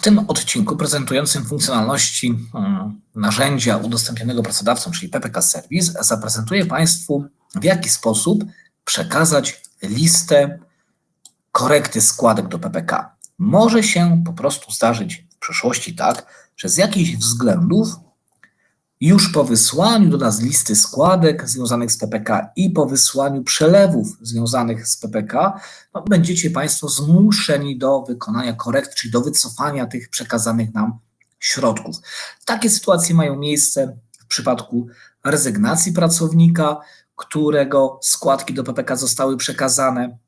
W tym odcinku prezentującym funkcjonalności hmm, narzędzia udostępnionego pracodawcą, czyli PPK Service, zaprezentuję Państwu, w jaki sposób przekazać listę korekty składek do PPK. Może się po prostu zdarzyć w przyszłości tak, że z jakichś względów już po wysłaniu do nas listy składek związanych z PPK i po wysłaniu przelewów związanych z PPK, no, będziecie Państwo zmuszeni do wykonania korekt, czyli do wycofania tych przekazanych nam środków. Takie sytuacje mają miejsce w przypadku rezygnacji pracownika, którego składki do PPK zostały przekazane,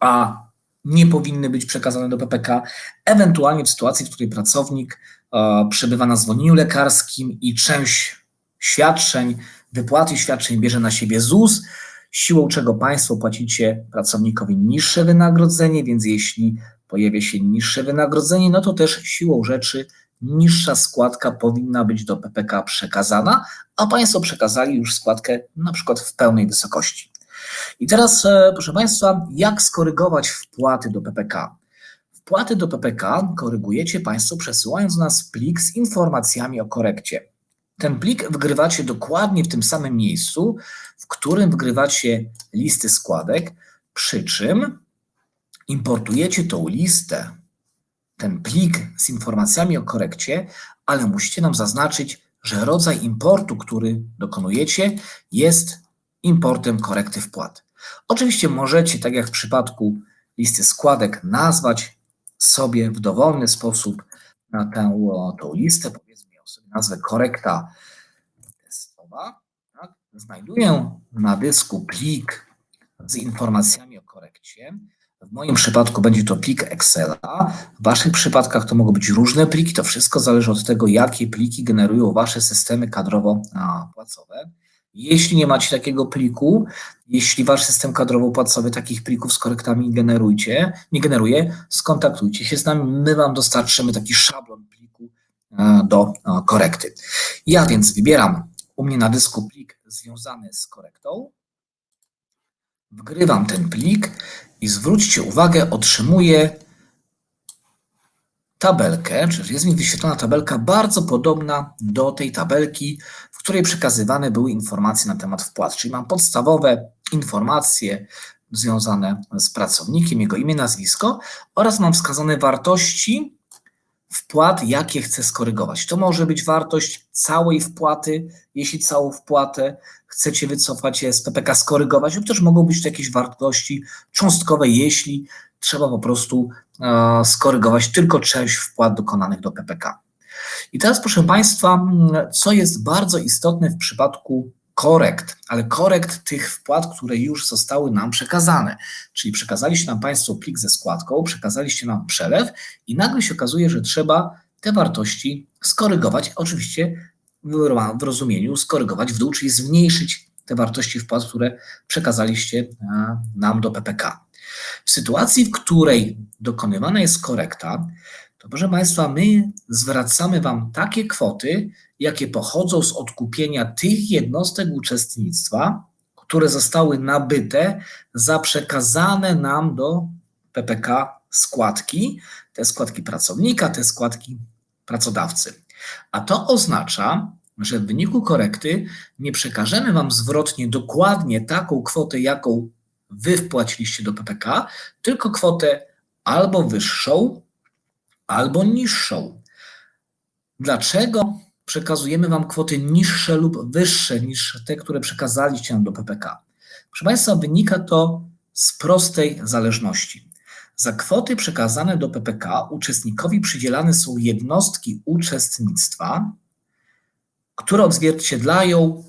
a nie powinny być przekazane do PPK, ewentualnie w sytuacji, w której pracownik e, przebywa na zwolnieniu lekarskim i część świadczeń, wypłaty świadczeń bierze na siebie ZUS, siłą czego Państwo płacicie pracownikowi niższe wynagrodzenie, więc jeśli pojawia się niższe wynagrodzenie, no to też siłą rzeczy niższa składka powinna być do PPK przekazana, a Państwo przekazali już składkę na przykład w pełnej wysokości. I teraz, e, proszę Państwa, jak skorygować wpłaty do PPK? Wpłaty do PPK korygujecie Państwo przesyłając do nas plik z informacjami o korekcie. Ten plik wgrywacie dokładnie w tym samym miejscu, w którym wgrywacie listy składek, przy czym importujecie tą listę, ten plik z informacjami o korekcie, ale musicie nam zaznaczyć, że rodzaj importu, który dokonujecie, jest importem korekty wpłat. Oczywiście możecie, tak jak w przypadku listy składek, nazwać sobie w dowolny sposób na tę, tą listę, powiedzmy sobie nazwę korekta testowa. Tak? Znajduję na dysku plik z informacjami o korekcie. W moim przypadku będzie to plik Excela. W Waszych przypadkach to mogą być różne pliki. To wszystko zależy od tego, jakie pliki generują Wasze systemy kadrowo-płacowe. Jeśli nie macie takiego pliku, jeśli wasz system kadrowo-płacowy takich plików z korektami generujcie, nie generuje, skontaktujcie się z nami. My wam dostarczymy taki szablon pliku e, do e, korekty. Ja więc wybieram u mnie na dysku plik związany z korektą. Wgrywam ten plik i zwróćcie uwagę, otrzymuję tabelkę, czyli jest mi wyświetlona tabelka bardzo podobna do tej tabelki, w której przekazywane były informacje na temat wpłat. Czyli mam podstawowe informacje związane z pracownikiem, jego imię, nazwisko oraz mam wskazane wartości wpłat, jakie chcę skorygować. To może być wartość całej wpłaty, jeśli całą wpłatę chcecie wycofać z PPK, skorygować, lub też mogą być to jakieś wartości cząstkowe, jeśli trzeba po prostu skorygować tylko część wpłat dokonanych do PPK. I teraz, proszę Państwa, co jest bardzo istotne w przypadku korekt, ale korekt tych wpłat, które już zostały nam przekazane. Czyli przekazaliście nam Państwo plik ze składką, przekazaliście nam przelew i nagle się okazuje, że trzeba te wartości skorygować, oczywiście w rozumieniu skorygować w dół, czyli zmniejszyć te wartości wpłat, które przekazaliście e, nam do PPK. W sytuacji, w której dokonywana jest korekta, to proszę Państwa, my zwracamy Wam takie kwoty, jakie pochodzą z odkupienia tych jednostek uczestnictwa, które zostały nabyte za przekazane nam do PPK składki, te składki pracownika, te składki pracodawcy. A to oznacza, że w wyniku korekty nie przekażemy Wam zwrotnie dokładnie taką kwotę, jaką Wy wpłaciliście do PPK, tylko kwotę albo wyższą, albo niższą. Dlaczego przekazujemy Wam kwoty niższe lub wyższe niż te, które przekazaliście nam do PPK? Proszę Państwa, wynika to z prostej zależności. Za kwoty przekazane do PPK uczestnikowi przydzielane są jednostki uczestnictwa, które odzwierciedlają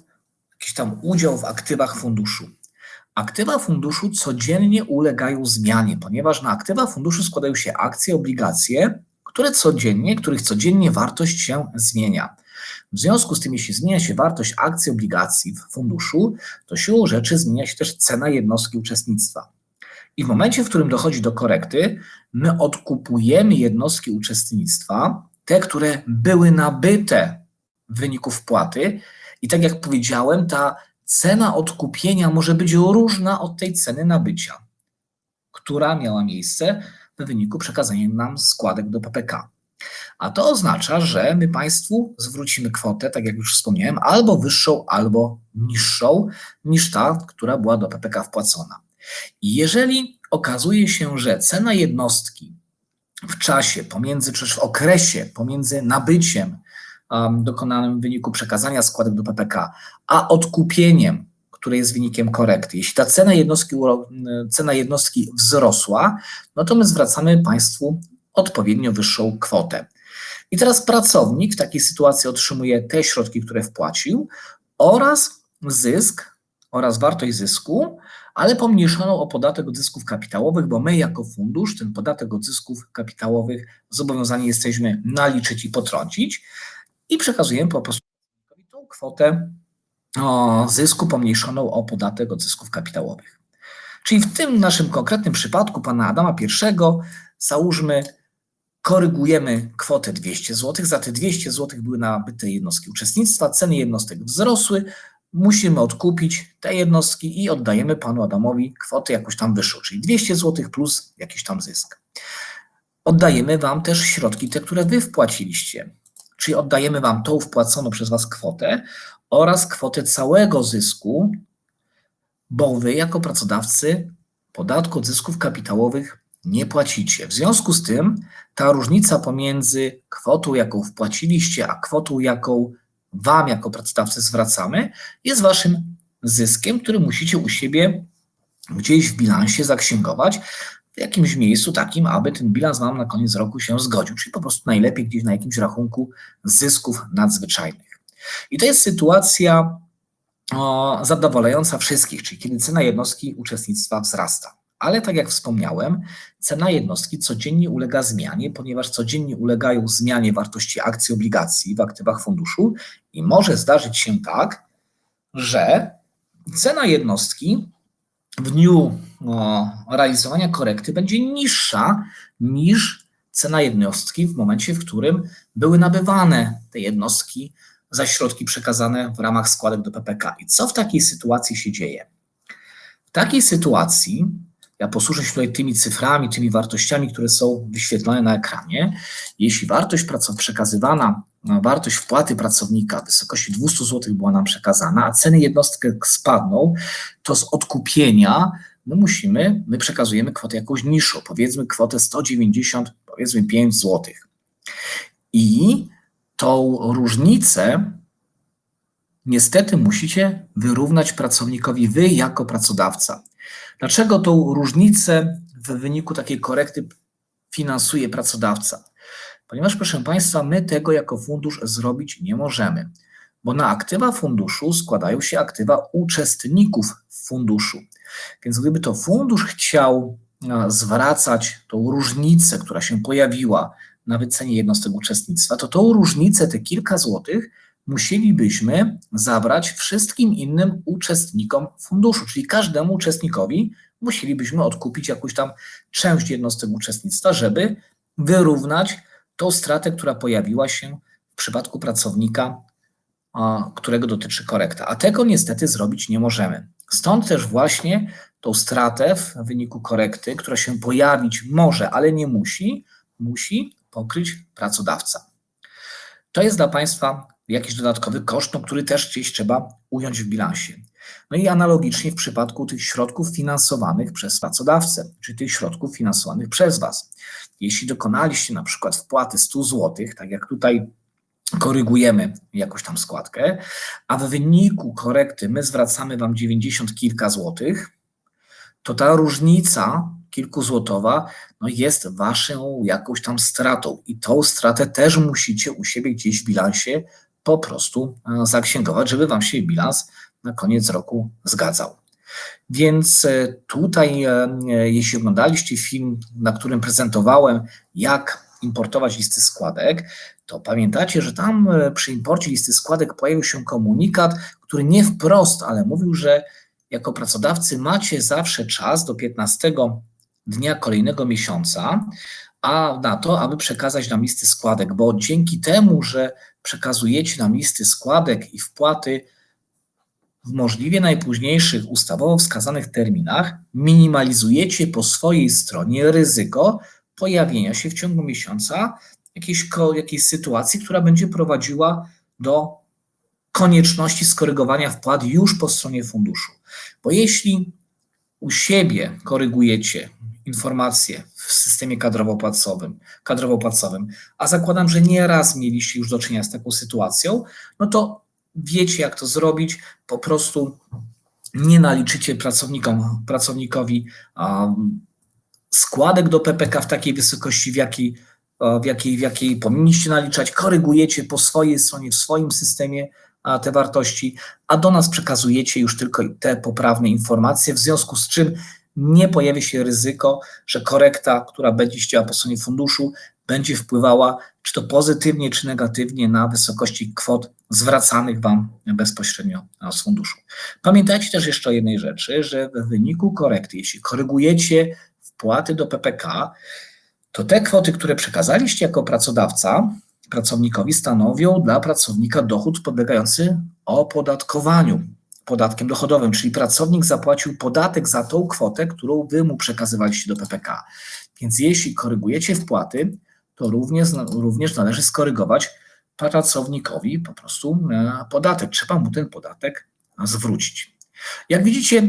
jakiś tam udział w aktywach funduszu. Aktywa funduszu codziennie ulegają zmianie, ponieważ na aktywa funduszu składają się akcje, obligacje, które codziennie, których codziennie wartość się zmienia. W związku z tym, jeśli zmienia się wartość akcji, obligacji w funduszu, to siłą rzeczy zmienia się też cena jednostki uczestnictwa. I w momencie, w którym dochodzi do korekty, my odkupujemy jednostki uczestnictwa, te, które były nabyte w wyniku wpłaty. I tak jak powiedziałem, ta cena odkupienia może być różna od tej ceny nabycia, która miała miejsce w wyniku przekazania nam składek do PPK. A to oznacza, że my Państwu zwrócimy kwotę, tak jak już wspomniałem, albo wyższą, albo niższą niż ta, która była do PPK wpłacona. I jeżeli okazuje się, że cena jednostki w czasie pomiędzy, czy w okresie pomiędzy nabyciem dokonanym w wyniku przekazania składek do PPK, a odkupieniem, które jest wynikiem korekty, jeśli ta cena jednostki, cena jednostki wzrosła, no to my zwracamy Państwu odpowiednio wyższą kwotę. I teraz pracownik w takiej sytuacji otrzymuje te środki, które wpłacił oraz zysk oraz wartość zysku, ale pomniejszoną o podatek od zysków kapitałowych, bo my jako fundusz ten podatek od zysków kapitałowych zobowiązani jesteśmy naliczyć i potrącić i przekazujemy po prostu tą kwotę zysku pomniejszoną o podatek od zysków kapitałowych. Czyli w tym naszym konkretnym przypadku pana Adama I załóżmy korygujemy kwotę 200 zł. Za te 200 zł były nabyte jednostki uczestnictwa, ceny jednostek wzrosły, musimy odkupić te jednostki i oddajemy panu Adamowi kwotę jakąś tam wyższą, czyli 200 zł plus jakiś tam zysk. Oddajemy wam też środki, te, które wy wpłaciliście, czyli oddajemy wam tą wpłaconą przez was kwotę oraz kwotę całego zysku, bo wy jako pracodawcy podatku od zysków kapitałowych nie płacicie. W związku z tym ta różnica pomiędzy kwotą, jaką wpłaciliście, a kwotą, jaką Wam jako pracodawcy zwracamy, jest Waszym zyskiem, który musicie u siebie gdzieś w bilansie zaksięgować w jakimś miejscu takim, aby ten bilans Wam na koniec roku się zgodził, czyli po prostu najlepiej gdzieś na jakimś rachunku zysków nadzwyczajnych. I to jest sytuacja o, zadowalająca wszystkich, czyli kiedy cena jednostki uczestnictwa wzrasta. Ale tak jak wspomniałem, cena jednostki codziennie ulega zmianie, ponieważ codziennie ulegają zmianie wartości akcji, obligacji w aktywach funduszu i może zdarzyć się tak, że cena jednostki w dniu realizowania korekty będzie niższa niż cena jednostki w momencie, w którym były nabywane te jednostki za środki przekazane w ramach składek do PPK. I co w takiej sytuacji się dzieje? W takiej sytuacji ja posłużę się tutaj tymi cyframi, tymi wartościami, które są wyświetlone na ekranie. Jeśli wartość przekazywana, wartość wpłaty pracownika w wysokości 200 zł była nam przekazana, a ceny jednostki spadną, to z odkupienia my musimy, my przekazujemy kwotę jakąś niższą, powiedzmy kwotę 190, powiedzmy 5 zł. I tą różnicę niestety musicie wyrównać pracownikowi wy jako pracodawca. Dlaczego tą różnicę w wyniku takiej korekty finansuje pracodawca? Ponieważ, proszę Państwa, my tego jako fundusz zrobić nie możemy, bo na aktywa funduszu składają się aktywa uczestników funduszu. Więc gdyby to fundusz chciał zwracać tą różnicę, która się pojawiła na wycenie jednostek uczestnictwa, to tą różnicę, te kilka złotych, musielibyśmy zabrać wszystkim innym uczestnikom funduszu, czyli każdemu uczestnikowi musielibyśmy odkupić jakąś tam część jednostek uczestnictwa, żeby wyrównać tą stratę, która pojawiła się w przypadku pracownika, którego dotyczy korekta. A tego niestety zrobić nie możemy. Stąd też właśnie tą stratę w wyniku korekty, która się pojawić może, ale nie musi, musi pokryć pracodawca. To jest dla Państwa jakiś dodatkowy koszt, no, który też gdzieś trzeba ująć w bilansie. No i analogicznie w przypadku tych środków finansowanych przez pracodawcę, czy tych środków finansowanych przez Was. Jeśli dokonaliście na przykład wpłaty 100 zł, tak jak tutaj korygujemy jakąś tam składkę, a w wyniku korekty my zwracamy Wam 90 kilka złotych, to ta różnica kilkuzłotowa no jest Waszą jakąś tam stratą i tą stratę też musicie u siebie gdzieś w bilansie po prostu e, zaksięgować, żeby Wam się bilans na koniec roku zgadzał. Więc e, tutaj, e, jeśli oglądaliście film, na którym prezentowałem, jak importować listy składek, to pamiętacie, że tam przy imporcie listy składek pojawił się komunikat, który nie wprost, ale mówił, że jako pracodawcy macie zawsze czas do 15 dnia kolejnego miesiąca, a na to, aby przekazać nam listy składek, bo dzięki temu, że przekazujecie nam listy składek i wpłaty w możliwie najpóźniejszych ustawowo wskazanych terminach, minimalizujecie po swojej stronie ryzyko pojawienia się w ciągu miesiąca jakiejś, jakiejś sytuacji, która będzie prowadziła do konieczności skorygowania wpłat już po stronie funduszu. Bo jeśli u siebie korygujecie informacje w systemie kadrowo-płacowym, kadrowo-płacowym, a zakładam, że nie raz mieliście już do czynienia z taką sytuacją, no to wiecie, jak to zrobić. Po prostu nie naliczycie pracownikom, pracownikowi um, składek do PPK w takiej wysokości, w jakiej, w jakiej, w jakiej powinniście naliczać, korygujecie po swojej stronie, w swoim systemie te wartości, a do nas przekazujecie już tylko te poprawne informacje, w związku z czym nie pojawi się ryzyko, że korekta, która będzie działała po stronie funduszu, będzie wpływała czy to pozytywnie, czy negatywnie na wysokości kwot zwracanych Wam bezpośrednio z funduszu. Pamiętajcie też jeszcze o jednej rzeczy, że w wyniku korekty, jeśli korygujecie wpłaty do PPK, to te kwoty, które przekazaliście jako pracodawca pracownikowi, stanowią dla pracownika dochód podlegający opodatkowaniu podatkiem dochodowym, czyli pracownik zapłacił podatek za tą kwotę, którą wy mu przekazywaliście do PPK. Więc jeśli korygujecie wpłaty, to również, również należy skorygować pracownikowi po prostu e, podatek. Trzeba mu ten podatek zwrócić. Jak widzicie,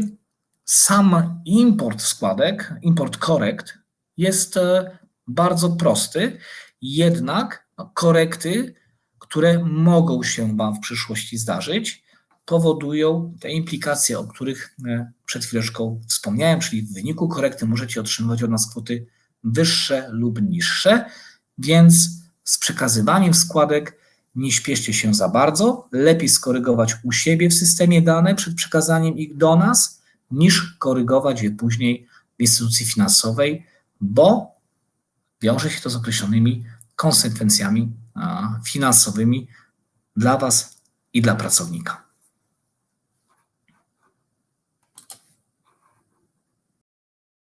sam import składek, import korekt jest e, bardzo prosty, jednak no, korekty, które mogą się Wam w przyszłości zdarzyć, powodują te implikacje, o których e, przed chwileczką wspomniałem, czyli w wyniku korekty możecie otrzymywać od nas kwoty wyższe lub niższe, więc z przekazywaniem składek nie śpieszcie się za bardzo, lepiej skorygować u siebie w systemie dane przed przekazaniem ich do nas, niż korygować je później w instytucji finansowej, bo wiąże się to z określonymi konsekwencjami finansowymi dla Was i dla pracownika.